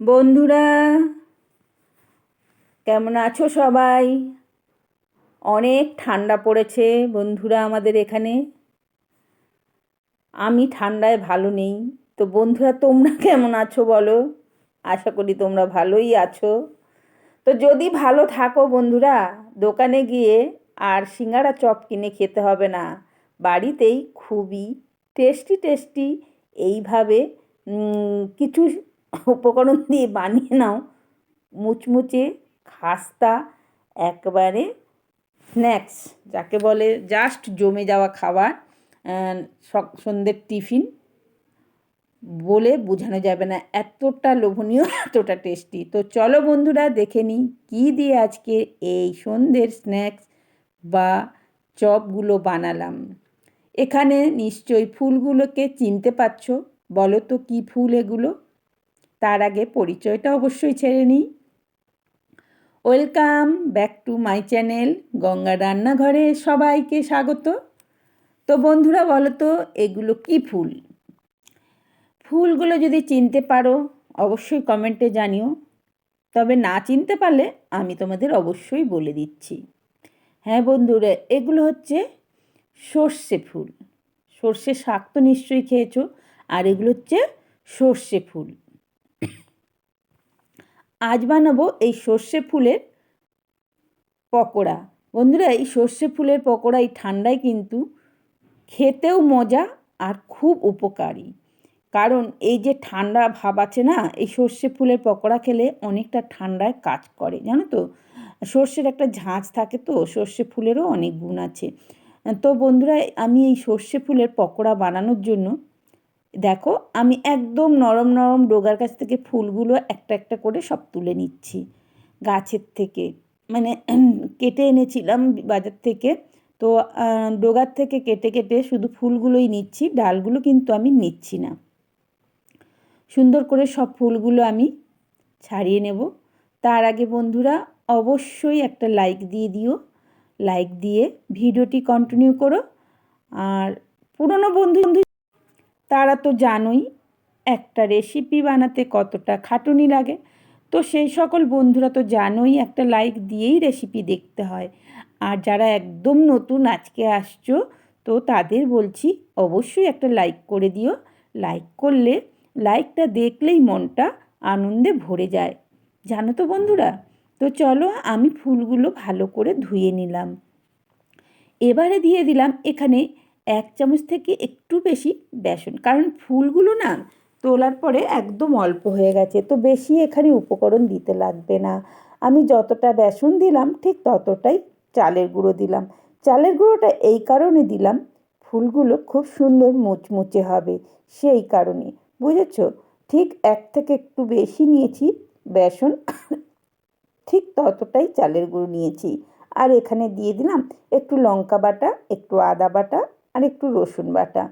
বন্ধুরা, কেমন আছো সবাই? অনেক ঠান্ডা পড়েছে বন্ধুরা আমাদের এখানে। আমি ঠান্ডায় ভালো নেই। তো বন্ধুরা, তোমরা কেমন আছো বলো? আশা করি তোমরা ভালোই আছো। তো যদি ভালো থাকো বন্ধুরা, দোকানে গিয়ে আর সিঙ্গারা চপ কিনে খেতে হবে না। বাড়িতেই খুবই টেস্টি টেস্টি, এইভাবে কিছু উপকরণ দিয়ে বানিয়ে নাও। মুচমুচে, খাস্তা, একবারে স্ন্যাক্স যাকে বলে জাস্ট জমে যাওয়া খাবার সন্ধ্যের টিফিন। বলে বোঝানো যাবে না, এতটা লোভনীয়, এতটা টেস্টি তো চলো বন্ধুরা, দেখে নিই কী দিয়ে আজকে এই সন্ধ্যের স্ন্যাক্স বা চপগুলো বানালাম। এখানে নিশ্চয়ই ফুলগুলোকে চিনতে পারছ। বলো তো কী ফুল এগুলো? তার আগে পরিচয়টা অবশ্যই ছেড়ে নিই। Welcome back to my channel Ganga রান্নাঘরে সবাইকে স্বাগত। তো বন্ধুরা বলো তো, এগুলো কি ফুল? ফুলগুলো যদি চিনতে পারো, অবশ্যই কমেন্টে জানিও। তবে না চিনতে পারলে আমি তোমাদের অবশ্যই বলে দিচ্ছি। হ্যাঁ বন্ধুরা, এগুলো হচ্ছে সর্ষে ফুল। সর্ষে শাক তো নিশ্চয়ই খেয়েছো, আর এগুলো হচ্ছে সর্ষে ফুল। আজ বানাবো এই সর্ষে ফুলের পকোড়া। বন্ধুরা, এই সর্ষে ফুলের পকোড়া এই ঠান্ডায় কিন্তু খেতেও মজা আর খুব উপকারী। কারণ এই যে ঠান্ডা ভাব আছে না, এই সর্ষে ফুলের পকোড়া খেলে অনেকটা ঠান্ডায় কাজ করে। জানো তো, সর্ষের একটা ঝাঁঝ থাকে তো, সর্ষে ফুলেরও অনেক গুণ আছে। তো বন্ধুরা, আমি এই সর্ষে ফুলের পকোড়া বানানোর জন্য দেখো, আমি একদম নরম নরম ডোগার কাছ থেকে ফুলগুলো একটা একটা করে সব তুলে নিচ্ছি। গাছের থেকে মানে কেটে এনেছিলাম বাজার থেকে। তো ডোগার থেকে কেটে কেটে শুধু ফুলগুলোই নিচ্ছি, ডালগুলো কিন্তু আমি নিচ্ছি না। সুন্দর করে সব ফুলগুলো আমি ছাড়িয়ে নেব। তার আগে বন্ধুরা, অবশ্যই একটা লাইক দিয়ে দিও। লাইক দিয়ে ভিডিওটি কন্টিনিউ করো। আর পুরনো বন্ধু তারা তো জানোই একটা রেসিপি বানাতে কতটা খাটুনি লাগে। তো সেই সকল বন্ধুরা তো জানোই একটা লাইক দিয়েই রেসিপি দেখতে হয়। আর যারা একদম নতুন আজকে আসছো, তো তাদের বলছি অবশ্যই একটা লাইক করে দিও। লাইক করলে লাইকটা দেখলেই মনটা আনন্দে ভরে যায়। জানো তো বন্ধুরা? তো চলো আমি ফুলগুলো ভালো করে ধুয়ে নিলাম। এবারে দিয়ে দিলাম এখানে এক চামচ থেকে একটু বেশি বেসন। কারণ ফুলগুলো না তোলার পরে একদম অল্প হয়ে গেছে, তো বেশি এখানে উপকরণ দিতে লাগবে না। আমি যতটা বেসন দিলাম, ঠিক ততটাই চালের গুঁড়ো দিলাম। চালের গুঁড়োটা এই কারণে দিলাম, ফুলগুলো খুব সুন্দর মুচমুচে হবে, সেই কারণে। বুঝেছ? ঠিক এক থেকে একটু বেশি নিয়েছি বেসন, ঠিক ততটাই চালের গুঁড়ো নিয়েছি। আর এখানে দিয়ে দিলাম একটু লঙ্কা বাটা, একটু আদা বাটা আর একটু রসুন বাটা।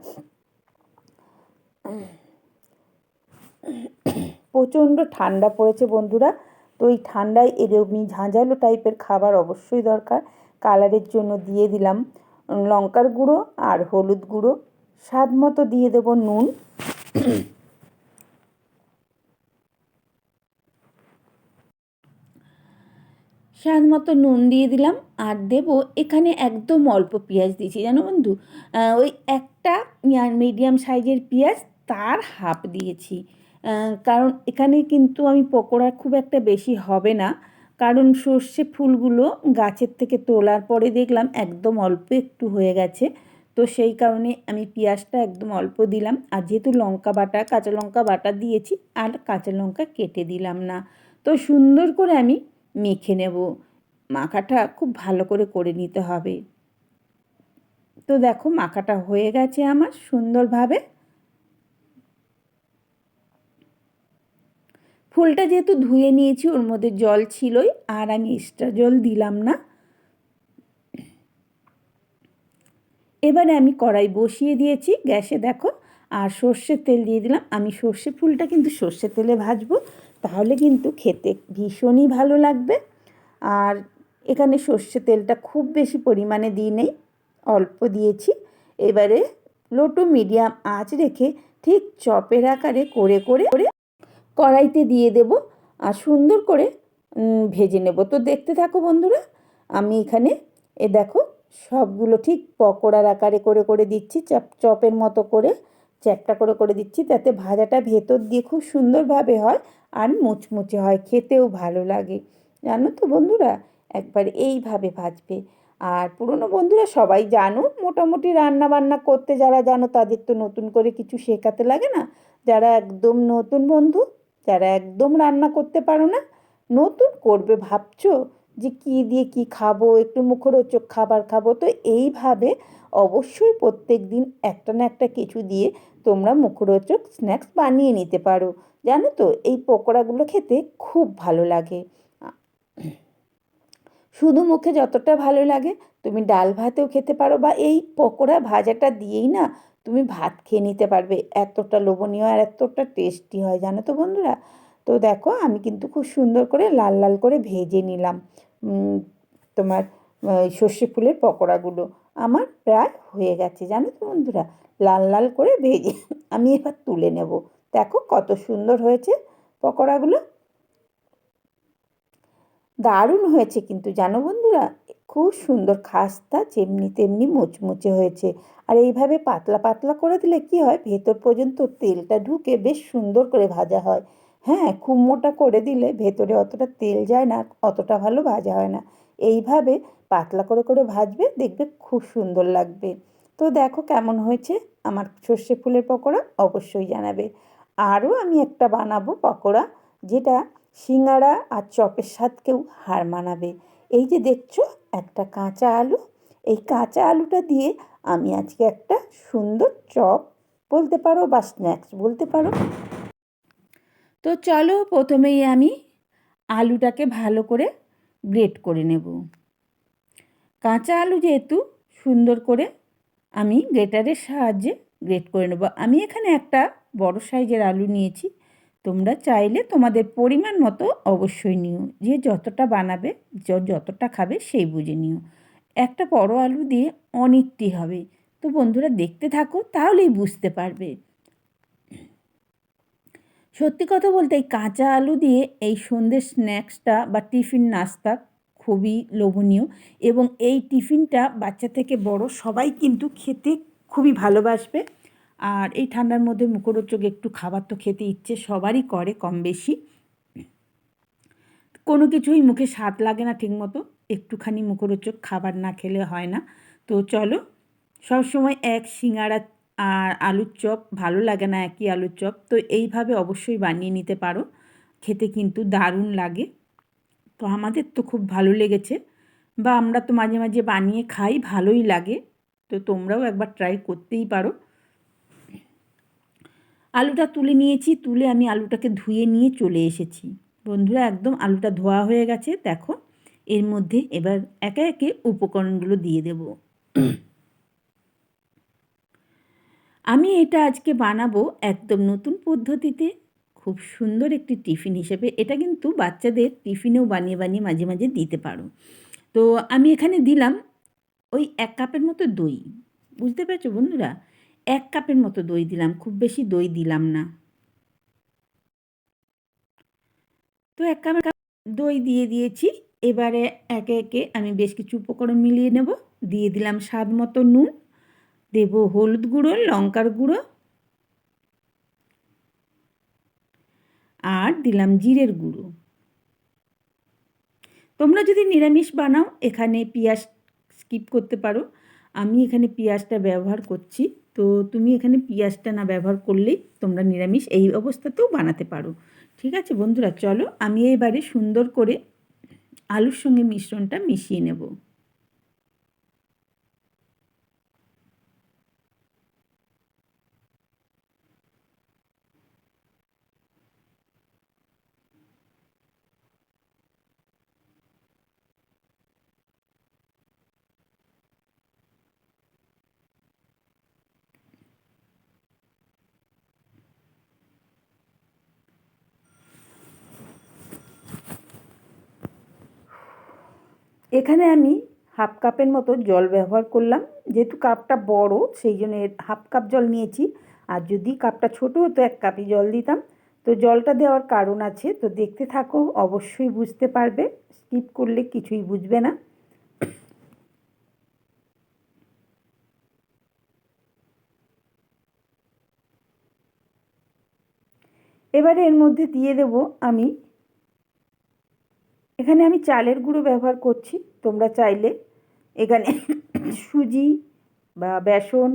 প্রচণ্ড ঠান্ডা পড়েছে বন্ধুরা, তো এই ঠান্ডায় এরকমই ঝাঁঝালো টাইপের খাবার অবশ্যই দরকার। কালারের জন্য দিয়ে দিলাম লঙ্কার গুঁড়ো আর হলুদ গুঁড়ো। স্বাদ মতো দিয়ে দেব নুন। স্বাদ মতো নুন দিয়ে দিলাম আর দেব এখানে একদম অল্প পেঁয়াজ দিয়েছি। জানো বন্ধু? ওই একটা মিডিয়াম সাইজের পেঁয়াজ তার হাফ দিয়েছি। কারণ এখানে কিন্তু আমি পকোড়া খুব একটা বেশি হবে না। কারণ সর্ষে ফুলগুলো গাছের থেকে তোলার পরে দেখলাম একদম অল্প একটু হয়ে গেছে। তো সেই কারণে আমি পেঁয়াজটা একদম অল্প দিলাম। আর যেহেতু লঙ্কা বাটা, কাঁচা লঙ্কা বাটা দিয়েছি, আর কাঁচা লঙ্কা কেটে দিলাম না। তো সুন্দর করে আমি মেখে নেব। মাখাটা খুব ভালো করে করে নিতে হবে। তো দেখো মাখাটা হয়ে গেছে আমার সুন্দরভাবে। ফুলটা যেহেতু ধুয়ে নিয়েছি, ওর মধ্যে জল ছিলই, আর আমি এক্সট্রা জল দিলাম না। এবারে আমি কড়াই বসিয়ে দিয়েছি। গ্যাসে দেখো আর সর্ষের তেল দিয়ে দিলাম। আমি সর্ষে ফুলটা কিন্তু সর্ষের তেলে ভাজবো, তাহলে কিন্তু খেতে ভীষণই ভালো লাগবে। আর এখানে সর্ষে তেলটা খুব বেশি পরিমাণে দিই নেই, অল্প দিয়েছি। এবারে লো টু মিডিয়াম আঁচ রেখে ঠিক চপের আকারে করে করে করে কড়াইতে দিয়ে দেব আর সুন্দর করে ভেজে নেব। তো দেখতে থাকো বন্ধুরা, আমি এখানে এ দেখো সবগুলো ঠিক পকোড়ার আকারে করে করে দিচ্ছি, চপ, চপের মতো করে। চ্যাপটা করে করে দিচ্ছি, তাতে ভাজাটা ভেতর দিয়ে খুব সুন্দরভাবে হয় আর মুচমুচে হয়, খেতেও ভালো লাগে। জানো তো বন্ধুরা, একবার এইভাবে ভাজবে। আর পুরনো বন্ধুরা সবাই জানো, মোটামুটি রান্না বান্না করতে যারা জানো, তাদের তো নতুন করে কিছু শেখাতে লাগে না। যারা একদম নতুন বন্ধু, যারা একদম রান্না করতে পারো না, নতুন করবে ভাবছ যে কী দিয়ে কি খাব, একটু মুখরোচক খাবার খাব, তো এইভাবে অবশ্যই প্রত্যেক দিন একটা না একটা কিছু দিয়ে তোমরা মুখরোচক স্ন্যাক্স বানিয়ে নিতে পারো। জানো তো? এই পকোড়াগুলো খেতে খুব ভালো লাগে। শুধু মুখে যতটা ভালো লাগে, তুমি ডাল ভাতেও খেতে পারো বা এই পকোড়া ভাজাটা দিয়েই না তুমি ভাত খেয়ে নিতে পারবে। এতটা লোভনীয় আর এতটা টেস্টি হয়, জানো তো বন্ধুরা? তো দেখো, আমি কিন্তু খুব সুন্দর করে লাল লাল করে ভেজে নিলাম। তোমার সর্ষে ফুলের পকোড়াগুলো। আমার প্রায় হয়ে গেছে, জানো তো বন্ধুরা? লাল লাল করে ভেজে আমি এবার তুলে নেব। দেখো কত সুন্দর হয়েছে পকোড়াগুলো। দারুণ হয়েছে কিন্তু, জানো বন্ধুরা? খুব সুন্দর খাস্তা, যেমনি তেমনি মুচমুচে হয়েছে। আর এইভাবে পাতলা পাতলা করে দিলে কি হয়? ভেতর পর্যন্ত তেলটা ঢুকে বেশ সুন্দর করে ভাজা হয়। হ্যাঁ খুব মোটা করে দিলে ভেতরে অতটা তেল যায় না, অতটা ভালো ভাজা হয় না। এইভাবে পাতলা করে করে ভাজবে, দেখবে খুব সুন্দর লাগবে। তো দেখো কেমন হয়েছে? আমার সর্ষে ফুলের পকোড়া অবশ্যই জানাবে। আরও আমি একটা বানাবো পকোড়া, যেটা সিঙ্গারা আর চপের স্বাদকেও হার মানাবে। এই যে দেখছ, একটা কাঁচা আলু। এই কাঁচা আলুটা দিয়ে আমি আজকে একটা সুন্দর চপ বলতে পারো বা স্ন্যাক্স বলতে পারো। তো চলো প্রথমেই আমি আলুটাকে ভালো করে গ্রেট করে নেব। কাঁচা আলু যেহেতু সুন্দর করে আমি গ্রেটারের সাহায্যে গ্রেট করে নেব। আমি এখানে একটা বড় সাইজের আলু নিয়েছি। তোমরা চাইলে তোমাদের পরিমাণ মতো অবশ্যই নিও। যে যতটা বানাবে যতটা খাবে সেই বুঝে নিও। একটা বড় আলু দিয়ে অনেকটি হবে। তো বন্ধুরা দেখতে থাকো, তাহলেই বুঝতে পারবে। সত্যি কথা বলতে এই কাঁচা আলু দিয়ে এই সন্ধ্যের স্ন্যাক্সটা বা টিফিন নাস্তা খুবই লোভনীয় এবং এই টিফিনটা বাচ্চা থেকে বড় সবাই কিন্তু খেতে খুবই ভালোবাসবে। আর এই ঠান্ডার মধ্যে মুখরোচক একটু খাবার তো খেতে ইচ্ছে সবারই করে কম বেশি। কোনো কিছুই মুখে স্বাদ লাগে না ঠিকমতো, একটুখানি মুখরোচক খাবার না খেলে হয় না। তো চলো, সবসময় এক সিঙ্গারা আর আলুর চপ, ভালো লাগে না একই আলুর চপ, তো এইভাবে অবশ্যই বানিয়ে নিতে পারো। খেতে কিন্তু দারুণ লাগে। তো আমাদের তো খুব ভালো লেগেছে। বা আমরা তো মাঝে মাঝে বানিয়ে খাই, ভালোই লাগে। তো তোমরাও একবার ট্রাই করতেই পারো। আলুটা তুলে নিয়েছি, তুলে আমি আলুটাকে ধুয়ে নিয়ে চলে এসেছি। বন্ধুরা, একদম আলুটা ধোয়া হয়ে গেছে, দেখো। এর মধ্যে এবার একে একে উপকরণগুলো দিয়ে দেব। আমি এটা আজকে বানাবো একদম নতুন পদ্ধতিতে। খুব সুন্দর একটি টিফিন হিসেবে এটা কিন্তু বাচ্চাদের টিফিনেও বানিয়ে বানিয়ে মাঝে মাঝে দিতে পারো। তো আমি এখানে দিলাম ওই এক কাপের মতো দই। বুঝতে পেরেছ বন্ধুরা? এক কাপের মতো দই দিলাম, খুব বেশি দই দিলাম না। তো এক কাপের কাপ দই দিয়ে দিয়েছি, এবারে একে একে আমি বেশ কিছু উপকরণ মিলিয়ে নেব। দিয়ে দিলাম স্বাদ মতো নুন, দেব হলুদ গুঁড়ো, লঙ্কার গুঁড়ো আর দিলাম জিরের গুঁড়ো। তোমরা যদি নিরামিষ বানাও, এখানে পেঁয়াজ স্কিপ করতে পারো। আমি এখানে পেঁয়াজটা ব্যবহার করছি। তো তুমি এখানে পেঁয়াজটা না ব্যবহার করলেই তোমরা নিরামিষ এই অবস্থাতেও বানাতে পারো। ঠিক আছে বন্ধুরা, চলো আমি এবারে সুন্দর করে আলুর সঙ্গে মিশ্রণটা মিশিয়ে নেব। এখানে আমি হাফ কাপের মতো জল ব্যবহার করলাম। যেহেতু কাপটা বড়, সেই জন্য হাফ কাপ জল নিয়েছি। আর যদি কাপটা ছোটো হতো, এক কাপই জল দিতাম। তো জলটা দেওয়ার কারণ আছে। তো দেখতে থাকো, অবশ্যই বুঝতে পারবে। স্কিপ করলে কিছুই বুঝবে না। এবারে এর মধ্যে দিয়ে দেব আমি এখানে আমি চালের গুঁড়ো ব্যবহার করছি, তোমরা চাইলে এখানে সুজি বা বেসন,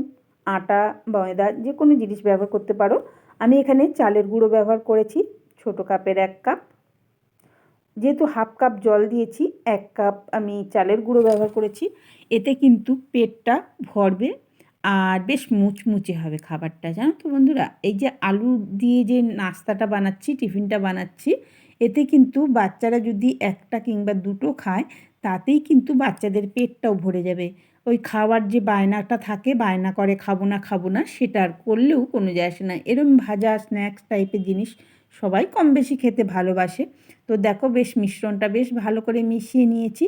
আটা, ময়দা যে কোনো জিনিস ব্যবহার করতে পারো। আমি এখানে চালের গুঁড়ো ব্যবহার করেছি, ছোট কাপের এক কাপ। যেহেতু হাফ কাপ জল দিয়েছি, এক কাপ আমি চালের গুঁড়ো ব্যবহার করেছি। এতে কিন্তু পেটটা ভরবে আর বেশ মুচমুচে হবে খাবারটা। জানো তো বন্ধুরা, এই যে আলু দিয়ে যে নাস্তাটা বানাচ্ছি, টিফিনটা বানাচ্ছি এতে কিন্তু বাচ্চারা যদি একটা কিংবা দুটো খায়, তাতেই কিন্তু বাচ্চাদের পেটটাও ভরে যাবে। ওই খাওয়ার যে বায়নাটা থাকে, বায়না করে খাব না খাব না, সেটা আর করলেও কোনো যায় আসে না। এরম ভাজা স্ন্যাক্স টাইপের জিনিস সবাই কম বেশি খেতে ভালোবাসে। তো দেখো বেশ মিশ্রণটা বেশ ভালো করে মিশিয়ে নিয়েছি।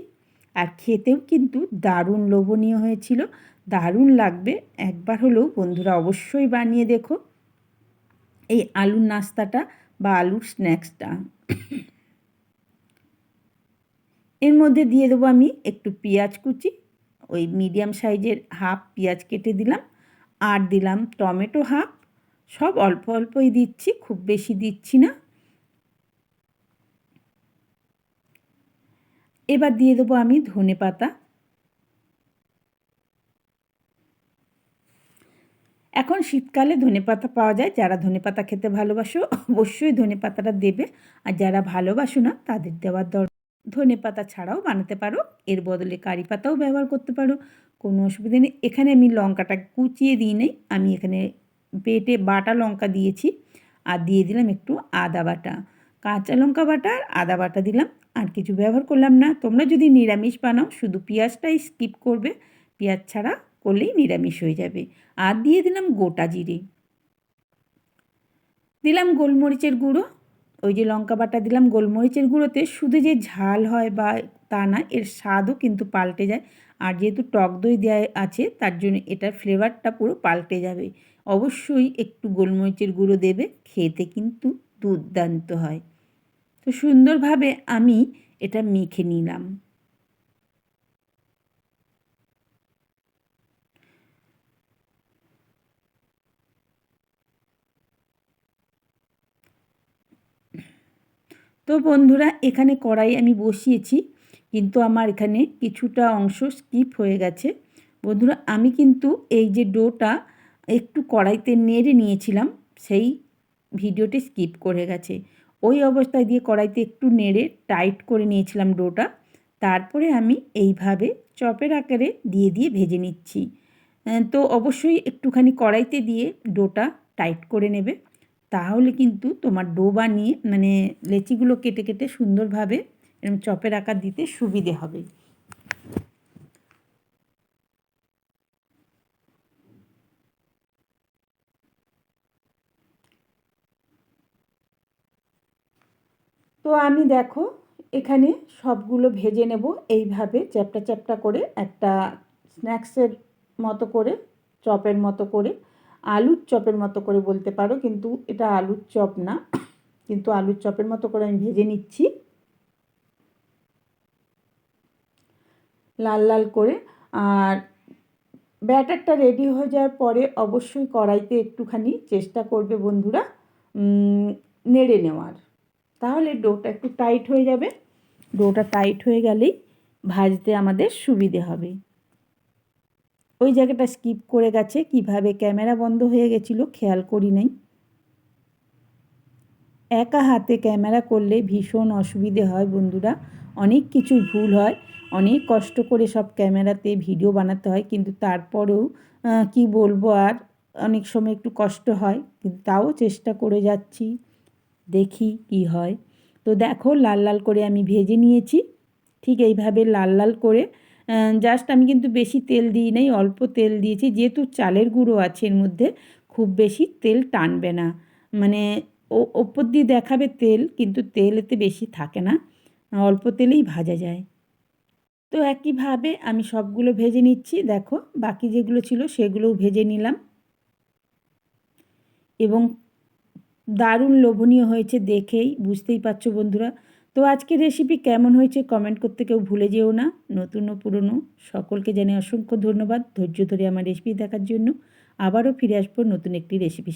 আর খেতেও কিন্তু দারুণ লোভনীয় হয়েছিল। দারুণ লাগবে। একবার হলেও বন্ধুরা অবশ্যই বানিয়ে দেখো। এই আলুর নাস্তাটা বা আলুর স্ন্যাক্সটা এর মধ্যে দিয়ে দেবো আমি একটু পেঁয়াজ কুচি, ওই মিডিয়াম সাইজের হাফ পেঁয়াজ কেটে দিলাম, আর দিলাম টমেটো হাফ সব অল্প অল্পই দিচ্ছি, খুব বেশি দিচ্ছি না। এবার দিয়ে দেবো আমি ধনে পাতা এখন শীতকালে ধনে পাতা পাওয়া যায়। যারা ধনে পাতা খেতে ভালোবাসো, অবশ্যই ধনে পাতাটা দেবে। আর যারা ভালোবাসো না, তাদের দেওয়ার দর ধনে পাতা ছাড়াও বানাতে পারো। এর বদলে কারি পাতাও ব্যবহার করতে পারো। কোনো অসুবিধা নেই। এখানে আমি লঙ্কাটা কুচিয়ে দিই নেই। আমি এখানে পেটে বাটা লঙ্কা দিয়েছি। আর দিয়ে দিলাম একটু আদা বাটা। কাঁচা লঙ্কা বাটা আর আদা বাটা দিলাম। আর কিছু ব্যবহার করলাম না। তোমরা যদি নিরামিষ বানাও, শুধু পেঁয়াজটাই স্কিপ করবে। পেঁয়াজ ছাড়া করলেই নিরামিষ হয়ে যাবে। আর দিয়ে দিলাম গোটা জিরে। দিলাম গোলমরিচের গুঁড়ো। ওই যে লঙ্কা বাটা দিলাম গোলমরিচের গুঁড়োতে। শুধু যে ঝাল হয় বা তা না, এর স্বাদও কিন্তু পাল্টে যায়। আর যেহেতু টক দই দেওয়া আছে, তার জন্য এটার ফ্লেভারটা পুরো পাল্টে যাবে। অবশ্যই একটু গোলমরিচের গুঁড়ো দেবে, খেতে কিন্তু দুর্দান্ত হয়। তো সুন্দরভাবে আমি এটা মেখে নিলাম। তো বন্ধুরা, এখানে কড়াই আমি বসিয়েছি, কিন্তু আমার এখানে কিছুটা অংশ স্কিপ হয়ে গেছে। বন্ধুরা, আমি কিন্তু এই যে ডোটা একটু কড়াইতে নেড়ে নিয়েছিলাম, সেই ভিডিওটি স্কিপ করে গেছে। ওই অবস্থায় দিয়ে কড়াইতে একটু নেড়ে টাইট করে নিয়েছিলাম ডোটা। তারপরে আমি এইভাবে চপের আকারে দিয়ে দিয়ে ভেজে নিচ্ছি। তো অবশ্যই একটুখানি কড়াইতে দিয়ে ডোটা টাইট করে নেবে। তাহলে কিন্তু তোমার ডো বানিয়ে মানে লেচিগুলো কেটে কেটে সুন্দরভাবে এরকম চপের আকার দিতে সুবিধে হবে। তো আমি দেখো, এখানে সবগুলো ভেজে নেব। এইভাবে চ্যাপটা চ্যাপটা করে একটা স্ন্যাক্সের মতো করে, চপের মতো করে আলুর চপের মতো করে বলতে পারো, কিন্তু এটা আলুর চপ না। কিন্তু আলুর চপের মতো করে আমি ভেজে নিচ্ছি। লাল লাল করে। আর ব্যাটারটা রেডি হয়ে যাওয়ার পরে অবশ্যই কড়াইতে একটুখানি চেষ্টা করবে বন্ধুরা নেড়ে নেওয়ার। তাহলে ডোটা একটু টাইট হয়ে যাবে। ডোটা টাইট হয়ে গেলেই ভাজতে আমাদের সুবিধে হবে। ওই জায়গাটা স্কিপ করে গেছে, কীভাবে ক্যামেরা বন্ধ হয়ে গেছিল খেয়াল করি নাই। একা হাতে ক্যামেরা করলে ভীষণ অসুবিধে হয় বন্ধুরা, অনেক কিছু ভুল হয়, অনেক কষ্ট করে সব ক্যামেরাতে ভিডিও বানাতে হয়, কিন্তু তারপরেও কি বলব আর, অনেক সময় একটু কষ্ট হয়, কিন্তু তাও চেষ্টা করে যাচ্ছি, দেখি কি হয়। তো দেখো লাল লাল করে আমি ভেজে নিয়েছি, ঠিক এইভাবে লাল লাল করে জাস্ট আমি কিন্তু বেশি তেল দিই নাই, অল্প তেল দিয়েছি। যেহেতু চালের গুঁড়ো আছে এর মধ্যে, খুব বেশি তেল টানবে না। মানে ও, ওপর দিয়ে দেখাবে তেল, কিন্তু তেল এতে বেশি থাকে না। অল্প তেলেই ভাজা যায়। তো একইভাবে আমি সবগুলো ভেজে নিচ্ছি। দেখো, বাকি যেগুলো ছিল সেগুলোও ভেজে নিলাম। এবং দারুণ লোভনীয় হয়েছে দেখেই, বুঝতেই পারছ বন্ধুরা। তো আজকে রেসিপি কেমন হয়েছে কমেন্ট করতে কেউ ভুলে যেও না। নতুন ও পুরনো, সকলকে জানে অসংখ্য ধন্যবাদ। ধৈর্য ধরে আমার রেসিপি দেখার জন্য। আবারও ফিরে আসব নতুন একটি রেসিপি